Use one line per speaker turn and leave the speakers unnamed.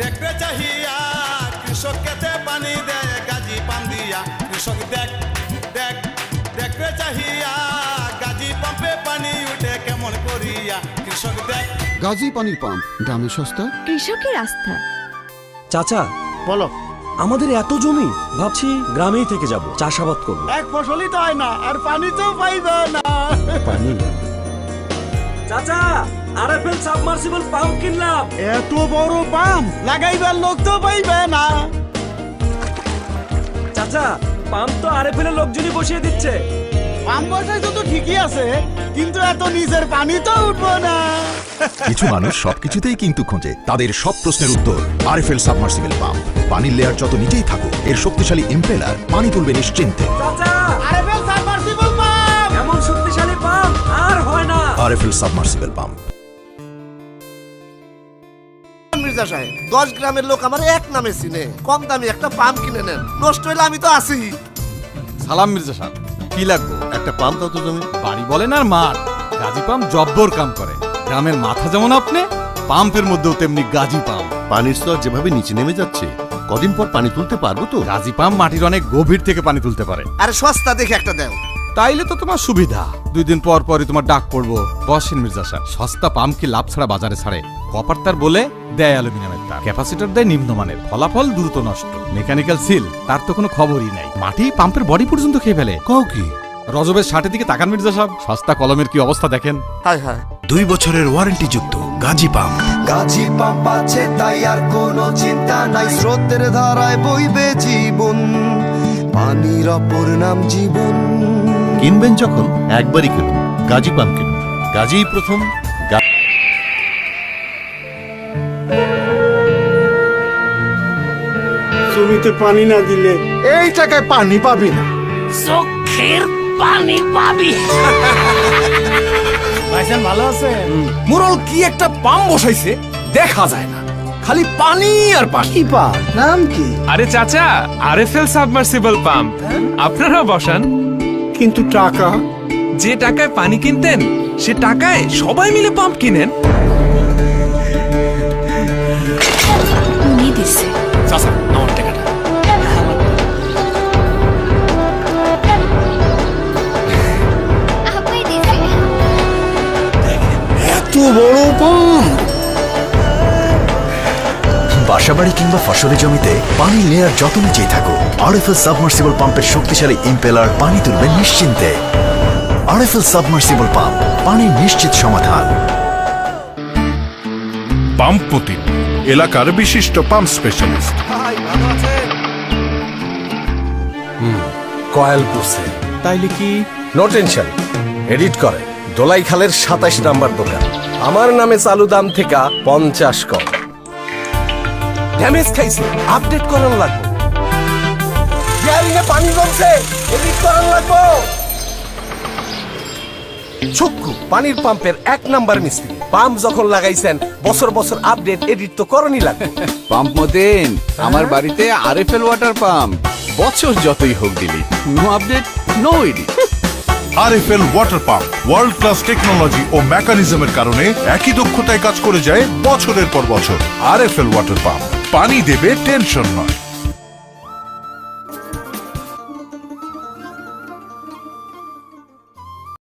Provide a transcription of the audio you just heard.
দেখবে চাহিয়া কৃষক কেতে পানি দেয় গাজি পান দিয়া। কৃষক দেখ দেখ দেখবে চাহিয়া গাজি পাম্পে পানি উঠে কেমন করিয়া। কৃষক দেখ।
গাজি পানি পাম্প দামে সস্তা?
কৃষকের আস্থা।
চাচা
বলো।
আমাদের এত জমি ভাবছি গ্রামেই থেকে যাব চাষাবাদ করব।
এক ফসলই তো হয় না আর পানি তো পাইবে না।
পানি। চাচা আরএফএল সাবমার্সিবল পাম্প কিনলাম।
এত বড় পাম লাগাইবার লোক তো পাইবে না।
চাচা পাম্প তো আরএফএল এর লোকজনই বসিয়ে দিচ্ছে।
পাম বসাইছো তো ঠিকই আছে কিন্তু এত নিচের পানি তো উঠবো না।
কিছু মানুষ সবকিছুতেই কিন্তু খোঁজে তাদের সব প্রশ্নের উত্তর আরএফএল সাবমার্সিবল পাম্প। পানির লেয়ার যত নিচেই থাকুক এর শক্তিশালী ইম্পেলার পানি তুলবে নিশ্চিন্তে।
চাচা!
আরে বেল সাবমার্সিবল পাম
এমন শক্তিশালী পাম্প আর হয় না।
RFL submersible pump.
মির্জা সাহেব দশ গ্রামের লোক আমার এক নামে চিনে। কম দামি একটা পাম্প কিনে নেন। নষ্ট হইলে আমি তো আছি।
সালাম মির্জা সাহেব কি লাগবে?
একটা পাম্প দাও তো তুমি
বাড়ি বলেন আর মাঠ। গাজী পাম্প জব্বর কাম করে। গ্রামের মাথা যেমন আপনি পাম্পের মধ্যেও তেমনি গাজী পাম্প
পানির স্তর যেভাবে নিচে নেমে যাচ্ছে কদিন পর পানি তুলতে পারব তো?
গাজী পাম্প মাটির অনেক গভীর থেকে পানি তুলতে পারে।
আরে সস্তা দেখে একটা দেও।
তাইলে তো তোমার সুবিধা। দুই দিন পর পরই তোমার ডাক পড়ব বসেন মির্জা সাহেব। সস্তা পাম্প কি লাভ ছাড়া বাজারে ছাড়ে? কপার তার বলে দেয় অ্যালুমিনিয়ামের তার। ক্যাপাসিটর দেয় নিম্নমানের। ফলাফল দ্রুত নষ্ট। মেকানিক্যাল সিল তার তো কোনো খবরই নাই। মাটি পাম্পের বডি পর্যন্ত খেয়ে ফেলে।
কও কি?
রজবের ষাটের দিকে তাকান মির্জা সাহেব। সস্তা কলমের কি অবস্থা দেখেন?
হায় হায়।
দুই বছরের ওয়ারেন্টি যুক্ত গাজী পাম্প।
গাজী পাম্প আছে তাই আর কোনো চিন্তা নাই। স্রোতের ধারায় বইবে জীবন। পানির অপর নাম জীবন।
কিনবেন যখন একবারই কিনুন। গাজী পাম্প কিনুন। গাজী প্রথম
জমিতে পানি না দিলে এই টাকায় পানি পাবি না। ভাইজান ভালো আছে
মুরল কি একটা পাম্প বসাইছে দেখা যায় না। খালি পানি আর পানি।
পা নাম কি?
আরে চাচা আরএফএল সাবমার্সিবল পাম্প আপনারা বসান।
কিন্তু টাকা?
যে টাকায় পানি কিনতেন সে টাকায় সবাই মিলে পাম্প কিনেন।
উনি দিছে।
চাচা আমার টাকাটা।
এত বড় পাম
বাসাবাড়ি কিংবা ফসলের জমিতে পানির লেয়ার যত নিচেই থাকুক আরএফএল সাবমার্সিবল পাম্পের শক্তিশালী ইম্পেলার পানি তুলবে নিশ্চিন্তে। আরএফএল সাবমার্সিবল পাম্প পানির নিশ্চিত সমাধান।
পাম্প পুতিন এলাকার বিশিষ্ট পাম্প স্পেশালিস্ট
কয়েল পুষে
তাইলে কি?
নো টেনশন এডিট করে। দোলাই খালের সাতাশ নাম্বার দোকান। আমার নামে চালু দাম থেকে পঞ্চাশ কম ড্যামেজ খাইছে। আপডেট করার লাগবে। পানি জমছে। এডিট করার লাগবে। চক্ষু পানির পাম্পের এক নাম্বার মিস্ত্রি। পাম্প যখন লাগাইছেন বছর বছর আপডেট এডিট তো করণই লাগবে।
পাম্প মতেন আমার বাড়িতে আরএফএল ওয়াটার পাম্প বছর যতই হোক দিলি no update no edit
RFL water pump world class technology ও মেকানিজমের কারণে একই দক্ষতায় কাজ করে যায় বছরের পর বছর। আরএফএল ওয়াটার পাম্প পানি দেবে টেনশন নয়।